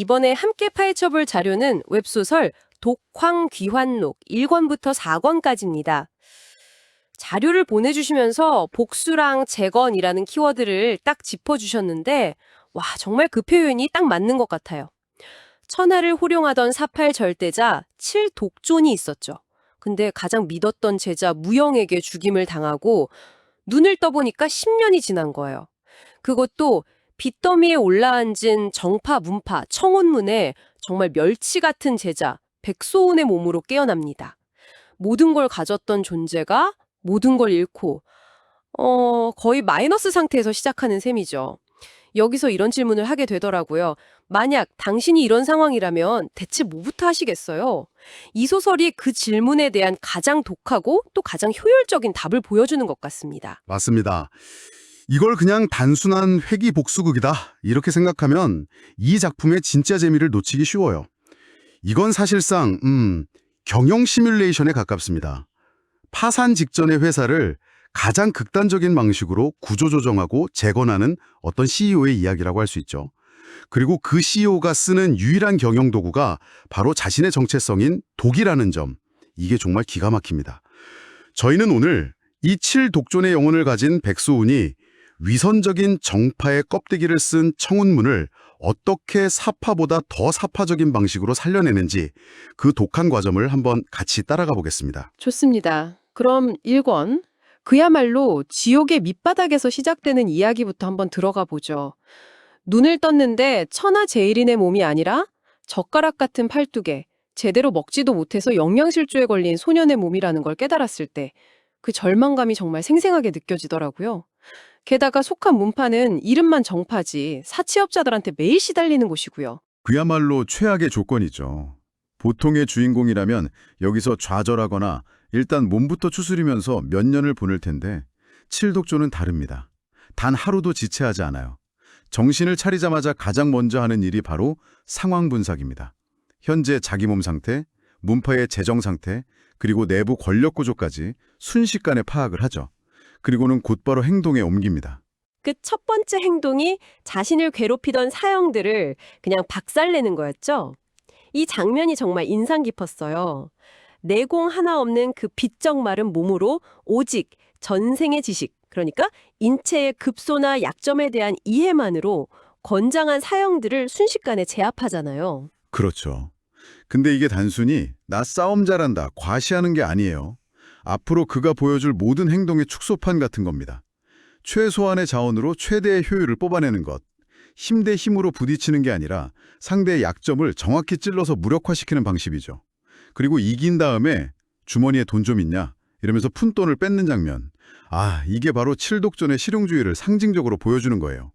이번에 함께 파헤쳐볼 자료는 웹소설 독황귀환록 1권부터 4권까지입니다. 자료를 보내주시면서 복수랑 재건이라는 키워드를 딱 짚어주셨는데 와 정말 그 표현이 딱 맞는 것 같아요. 천하를 호령하던 사팔 절대자 칠독존이 있었죠. 근데 가장 믿었던 제자 무영에게 죽임을 당하고 눈을 떠보니까 10년이 지난 거예요. 그것도 빚더미에 올라앉은 정파 문파 청혼문에 정말 멸치 같은 제자 백소운의 몸으로 깨어납니다. 모든 걸 가졌던 존재가 모든 걸 잃고 어 거의 마이너스 상태에서 시작하는 셈이죠. 여기서 이런 질문을 하게 되더라고요. 만약 당신이 이런 상황이라면 대체 뭐부터 하시겠어요? 이 소설이 그 질문에 대한 가장 독하고 또 가장 효율적인 답을 보여주는 것 같습니다. 맞습니다. 이걸 그냥 단순한 회기 복수극이다 이렇게 생각하면 이 작품의 진짜 재미를 놓치기 쉬워요. 이건 사실상 음, 경영 시뮬레이션에 가깝습니다. 파산 직전의 회사를 가장 극단적인 방식으로 구조조정하고 재건하는 어떤 CEO의 이야기라고 할 수 있죠. 그리고 그 CEO가 쓰는 유일한 경영 도구가 바로 자신의 정체성인 독이라는 점. 이게 정말 기가 막힙니다. 저희는 오늘 이 칠독존의 영혼을 가진 백소운이 위선적인 정파의 껍데기를 쓴 청운문을 어떻게 사파보다 더 사파적인 방식으로 살려내는지 그 독한 과정을 한번 같이 따라가 보겠습니다. 좋습니다. 그럼 1권. 그야말로 지옥의 밑바닥에서 시작되는 이야기부터 한번 들어가 보죠. 눈을 떴는데 천하 제일인의 몸이 아니라 젓가락 같은 팔뚝에 제대로 먹지도 못해서 영양실조에 걸린 소년의 몸이라는 걸 깨달았을 때 그 절망감이 정말 생생하게 느껴지더라고요. 게다가 속한 문파는 이름만 정파지 사치업자들한테 매일 시달리는 곳이고요. 그야말로 최악의 조건이죠. 보통의 주인공이라면 여기서 좌절하거나 일단 몸부터 추스리면서 몇 년을 보낼 텐데 칠독조는 다릅니다. 단 하루도 지체하지 않아요. 정신을 차리자마자 가장 먼저 하는 일이 바로 상황 분석입니다. 현재 자기 몸 상태, 문파의 재정 상태, 그리고 내부 권력 구조까지 순식간에 파악을 하죠. 그리고는 곧바로 행동에 옮깁니다. 그 첫 번째 행동이 자신을 괴롭히던 사형들을 그냥 박살내는 거였죠. 이 장면이 정말 인상 깊었어요. 내공 하나 없는 그 비쩍 마른 몸으로 오직 전생의 지식, 그러니까 인체의 급소나 약점에 대한 이해만으로 건장한 사형들을 순식간에 제압하잖아요. 그렇죠. 근데 이게 단순히 나 싸움 잘한다, 과시하는 게 아니에요. 앞으로 그가 보여줄 모든 행동의 축소판 같은 겁니다. 최소한의 자원으로 최대의 효율을 뽑아내는 것. 힘 대 힘으로 부딪히는 게 아니라 상대의 약점을 정확히 찔러서 무력화시키는 방식이죠. 그리고 이긴 다음에 주머니에 돈 좀 있냐? 이러면서 푼돈을 뺏는 장면. 아, 이게 바로 칠독전의 실용주의를 상징적으로 보여주는 거예요.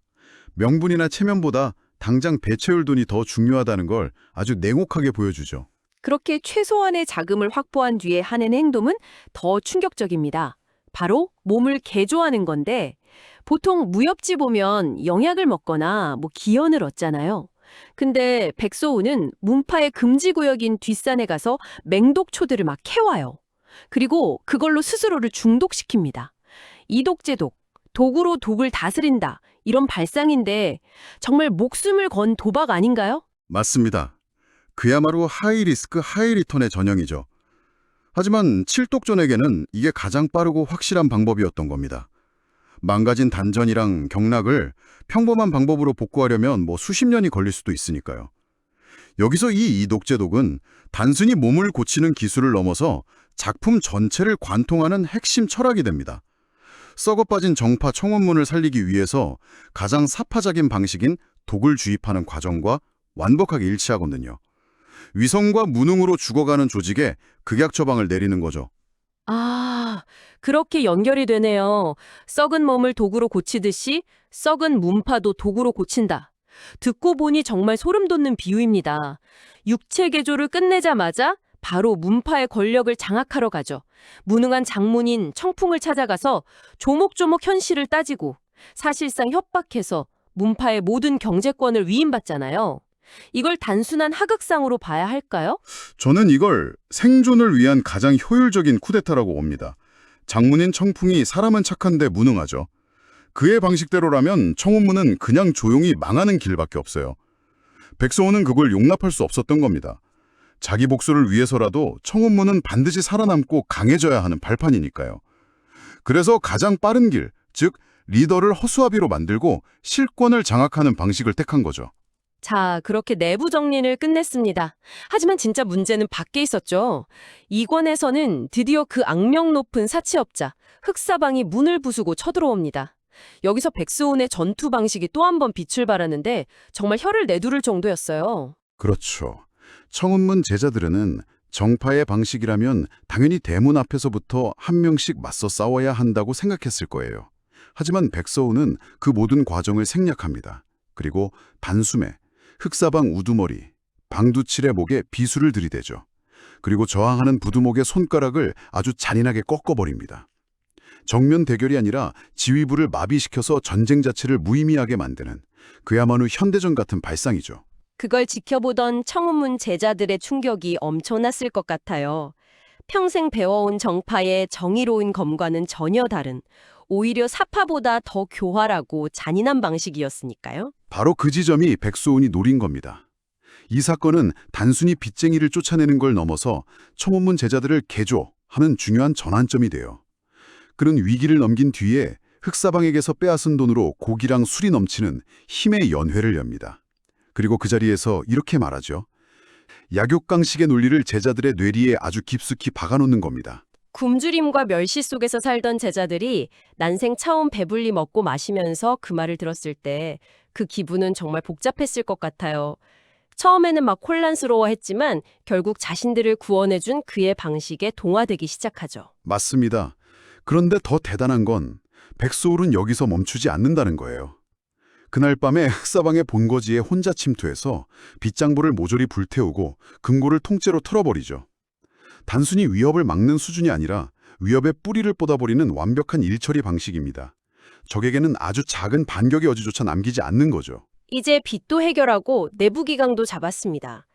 명분이나 체면보다 당장 배채울 돈이 더 중요하다는 걸 아주 냉혹하게 보여주죠. 그렇게 최소한의 자금을 확보한 뒤에 하는 행동은 더 충격적입니다. 바로 몸을 개조하는 건데 보통 무협지 보면 영약을 먹거나 뭐 기연을 얻잖아요. 근데 백소우는 문파의 금지 구역인 뒷산에 가서 맹독초들을 막 캐와요. 그리고 그걸로 스스로를 중독시킵니다. 이독제독, 독으로 독을 다스린다. 이런 발상인데 정말 목숨을 건 도박 아닌가요? 맞습니다. 그야말로 하이 리스크 하이 리턴의 전형이죠. 하지만 칠독전에게는 이게 가장 빠르고 확실한 방법이었던 겁니다. 망가진 단전이랑 경락을 평범한 방법으로 복구하려면 뭐 수십 년이 걸릴 수도 있으니까요. 여기서 이 이독제독은 단순히 몸을 고치는 기술을 넘어서 작품 전체를 관통하는 핵심 철학이 됩니다. 썩어 빠진 정파 청원문을 살리기 위해서 가장 사파적인 방식인 독을 주입하는 과정과 완벽하게 일치하거든요. 위성과 무능으로 죽어가는 조직에 극약 처방을 내리는 거죠. 아, 그렇게 연결이 되네요. 썩은 몸을 도구로 고치듯이 썩은 문파도 도구로 고친다. 듣고 보니 정말 소름 돋는 비유입니다. 육체 개조를 끝내자마자 바로 문파의 권력을 장악하러 가죠. 무능한 장문인 청풍을 찾아가서 조목조목 현실을 따지고 사실상 협박해서 문파의 모든 경제권을 위임받잖아요. 이걸 단순한 하극상으로 봐야 할까요? 저는 이걸 생존을 위한 가장 효율적인 쿠데타라고 봅니다. 장문인 청풍이 사람은 착한데 무능하죠. 그의 방식대로라면 청원문은 그냥 조용히 망하는 길밖에 없어요. 백소호는 그걸 용납할 수 없었던 겁니다. 자기 복수를 위해서라도 청운문은 반드시 살아남고 강해져야 하는 발판이니까요. 그래서 가장 빠른 길, 즉 리더를 허수아비로 만들고 실권을 장악하는 방식을 택한 거죠. 자, 그렇게 내부 정리를 끝냈습니다. 하지만 진짜 문제는 밖에 있었죠. 이권에서는 드디어 그 악명 높은 사치업자, 흑사방이 문을 부수고 쳐들어옵니다. 여기서 백수온의 전투 방식이 또 한 번 빛을 발하는데 정말 혀를 내두를 정도였어요. 그렇죠. 청운문 제자들은 정파의 방식이라면 당연히 대문 앞에서부터 한 명씩 맞서 싸워야 한다고 생각했을 거예요. 하지만 백서우는 그 모든 과정을 생략합니다. 그리고 단숨에 흑사방 우두머리, 방두칠의 목에 비수를 들이대죠. 그리고 저항하는 부두목의 손가락을 아주 잔인하게 꺾어버립니다. 정면 대결이 아니라 지휘부를 마비시켜서 전쟁 자체를 무의미하게 만드는 그야말로 현대전 같은 발상이죠. 그걸 지켜보던 청운문 제자들의 충격이 엄청났을 것 같아요. 평생 배워온 정파의 정의로운 검과는 전혀 다른, 오히려 사파보다 더 교활하고 잔인한 방식이었으니까요. 바로 그 지점이 백소운이 노린 겁니다. 이 사건은 단순히 빚쟁이를 쫓아내는 걸 넘어서 청원문 제자들을 개조하는 중요한 전환점이 돼요. 그런 위기를 넘긴 뒤에 흑사방에게서 빼앗은 돈으로 고기랑 술이 넘치는 힘의 연회를 엽니다. 그리고 그 자리에서 이렇게 말하죠. 약육강식의 논리를 제자들의 뇌리에 아주 깊숙이 박아놓는 겁니다. 굶주림과 멸시 속에서 살던 제자들이 난생 처음 배불리 먹고 마시면서 그 말을 들었을 때 그 기분은 정말 복잡했을 것 같아요. 처음에는 막 혼란스러워했지만 결국 자신들을 구원해준 그의 방식에 동화되기 시작하죠. 맞습니다. 그런데 더 대단한 건 백소울은 여기서 멈추지 않는다는 거예요. 그날 밤에 흑사방의 본거지에 혼자 침투해서 빗장부를 모조리 불태우고 금고를 통째로 털어버리죠. 단순히 위협을 막는 수준이 아니라 위협의 뿌리를 뻗어버리는 완벽한 일처리 방식입니다. 적에게는 아주 작은 반격의 여지조차 남기지 않는 거죠. 이제 빚도 해결하고 내부 기강도 잡았습니다.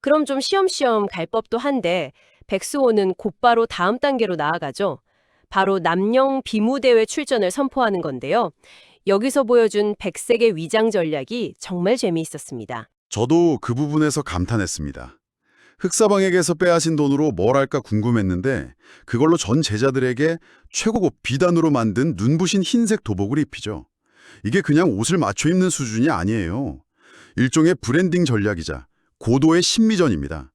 그럼 좀 쉬엄쉬엄 갈 법도 한데 백수호는 곧바로 다음 단계로 나아가죠. 바로 남영 비무대회 출전을 선포하는 건데요. 여기서 보여준 백색의 위장 전략이 정말 재미있었습니다. 저도 그 부분에서 감탄했습니다. 흑사방에게서 빼앗은 돈으로 뭘 할까 궁금했는데 그걸로 전 제자들에게 최고급 비단으로 만든 눈부신 흰색 도복을 입히죠. 이게 그냥 옷을 맞춰 입는 수준이 아니에요. 일종의 브랜딩 전략이자 고도의 심미전입니다.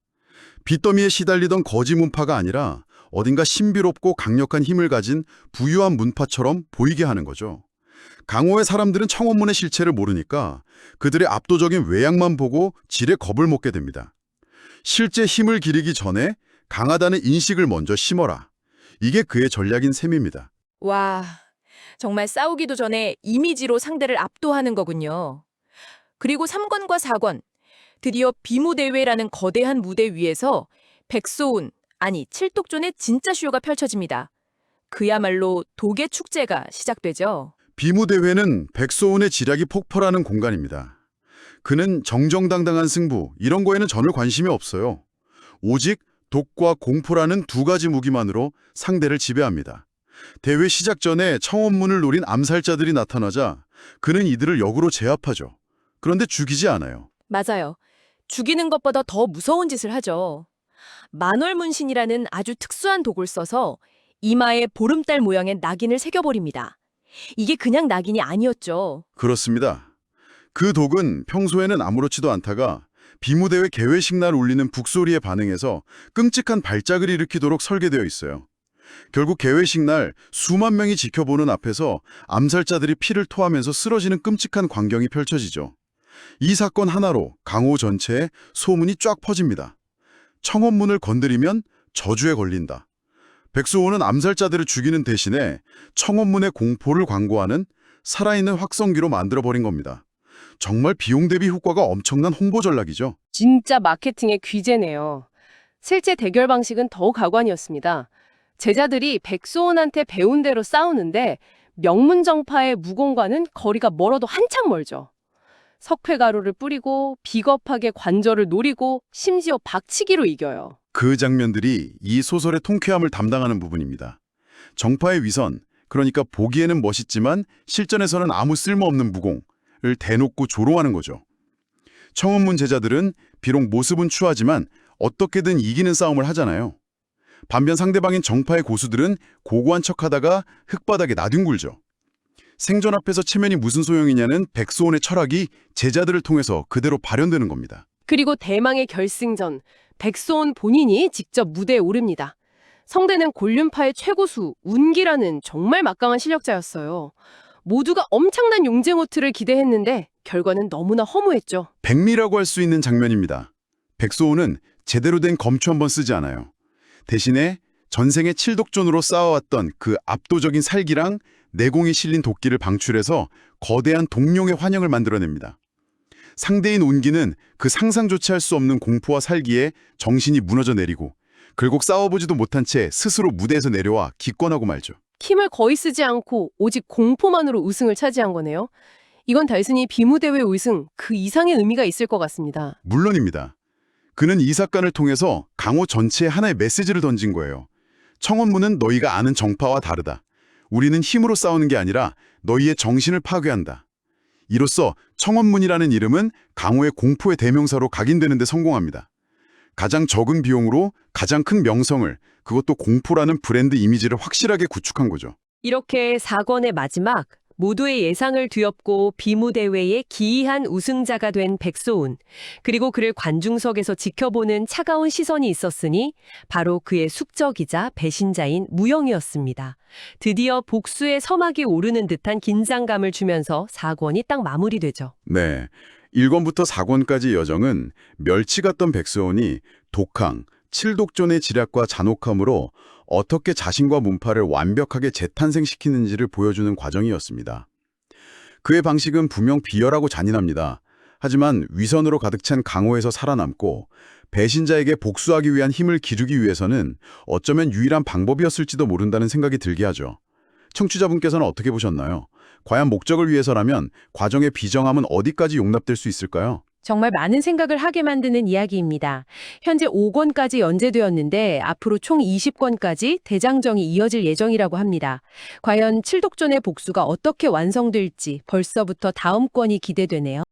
빚더미에 시달리던 거지 문파가 아니라 어딘가 신비롭고 강력한 힘을 가진 부유한 문파처럼 보이게 하는 거죠. 강호의 사람들은 청원문의 실체를 모르니까 그들의 압도적인 외양만 보고 질에 겁을 먹게 됩니다. 실제 힘을 기리기 전에 강하다는 인식을 먼저 심어라. 이게 그의 전략인 셈입니다. 와, 정말 싸우기도 전에 이미지로 상대를 압도하는 거군요. 그리고 3권과 4권, 드디어 비무대회라는 거대한 무대 위에서 백소운, 아니 칠독존의 진짜 쇼가 펼쳐집니다. 그야말로 독의 축제가 시작되죠. 비무대회는 백소운의 지략이 폭발하는 공간입니다. 그는 정정당당한 승부, 이런 거에는 전혀 관심이 없어요. 오직 독과 공포라는 두 가지 무기만으로 상대를 지배합니다. 대회 시작 전에 청원문을 노린 암살자들이 나타나자 그는 이들을 역으로 제압하죠. 그런데 죽이지 않아요. 맞아요. 죽이는 것보다 더 무서운 짓을 하죠. 만월문신이라는 아주 특수한 독을 써서 이마에 보름달 모양의 낙인을 새겨버립니다. 이게 그냥 낙인이 아니었죠. 그렇습니다. 그 독은 평소에는 아무렇지도 않다가 비무대회 개회식 날 울리는 북소리에 반응해서 끔찍한 발작을 일으키도록 설계되어 있어요. 결국 개회식 날 수만 명이 지켜보는 앞에서 암살자들이 피를 토하면서 쓰러지는 끔찍한 광경이 펼쳐지죠. 이 사건 하나로 강호 전체에 소문이 쫙 퍼집니다. 청원문을 건드리면 저주에 걸린다. 백수호는 암살자들을 죽이는 대신에 청원문의 공포를 광고하는 살아있는 확성기로 만들어버린 겁니다. 정말 비용 대비 효과가 엄청난 홍보 전략이죠. 진짜 마케팅의 귀재네요. 실제 대결 방식은 더 가관이었습니다. 제자들이 백수원한테 배운 대로 싸우는데 명문정파의 무공과는 거리가 멀어도 한참 멀죠. 석회 가루를 뿌리고 비겁하게 관절을 노리고 심지어 박치기로 이겨요. 그 장면들이 이 소설의 통쾌함을 담당하는 부분입니다. 정파의 위선, 그러니까 보기에는 멋있지만 실전에서는 아무 쓸모없는 무공을 대놓고 조롱하는 거죠. 청원문 제자들은 비록 모습은 추하지만 어떻게든 이기는 싸움을 하잖아요. 반면 상대방인 정파의 고수들은 고고한 척하다가 흙바닥에 나뒹굴죠. 생존 앞에서 체면이 무슨 소용이냐는 백소원의 철학이 제자들을 통해서 그대로 발현되는 겁니다. 그리고 대망의 결승전, 백소원 본인이 직접 무대에 오릅니다. 성대는 곤륜파의 최고수 운기라는 정말 막강한 실력자였어요. 모두가 엄청난 용쟁호투를 기대했는데 결과는 너무나 허무했죠. 백미라고 할 수 있는 장면입니다. 백소호는 제대로 된 검초 한번 쓰지 않아요. 대신에 전생에 칠독존으로 싸워왔던 그 압도적인 살기랑 내공이 실린 도끼를 방출해서 거대한 동룡의 환영을 만들어냅니다. 상대인 운기는 그 상상조차 할 수 없는 공포와 살기에 정신이 무너져 내리고 결국 싸워보지도 못한 채 스스로 무대에서 내려와 기권하고 말죠. 힘을 거의 쓰지 않고 오직 공포만으로 우승을 차지한 거네요. 이건 단순히 비무대회 우승 그 이상의 의미가 있을 것 같습니다. 물론입니다. 그는 이 사건을 통해서 강호 전체에 하나의 메시지를 던진 거예요. 청원문은 너희가 아는 정파와 다르다. 우리는 힘으로 싸우는 게 아니라 너희의 정신을 파괴한다. 이로써 청원문이라는 이름은 강호의 공포의 대명사로 각인되는 데 성공합니다. 가장 적은 비용으로 가장 큰 명성을 그것도 공포라는 브랜드 이미지를 확실하게 구축한 거죠. 이렇게 4권의 마지막 모두의 예상을 뒤엎고 비무대회의 기이한 우승자가 된 백소운 그리고 그를 관중석에서 지켜보는 차가운 시선이 있었으니 바로 그의 숙적이자 배신자인 무영이었습니다. 드디어 복수의 서막이 오르는 듯한 긴장감을 주면서 4권이 딱 마무리되죠. 네. 1권부터 4권까지 여정은 멸치 같던 백수원이 독항, 칠독존의 지략과 잔혹함으로 어떻게 자신과 문파를 완벽하게 재탄생시키는지를 보여주는 과정이었습니다. 그의 방식은 분명 비열하고 잔인합니다. 하지만 위선으로 가득 찬 강호에서 살아남고 배신자에게 복수하기 위한 힘을 기르기 위해서는 어쩌면 유일한 방법이었을지도 모른다는 생각이 들게 하죠. 청취자분께서는 어떻게 보셨나요? 과연 목적을 위해서라면 과정의 비정함은 어디까지 용납될 수 있을까요? 정말 많은 생각을 하게 만드는 이야기입니다. 현재 5권까지 연재되었는데 앞으로 총 20권까지 대장정이 이어질 예정이라고 합니다. 과연 칠독존의 복수가 어떻게 완성될지 벌써부터 다음 권이 기대되네요.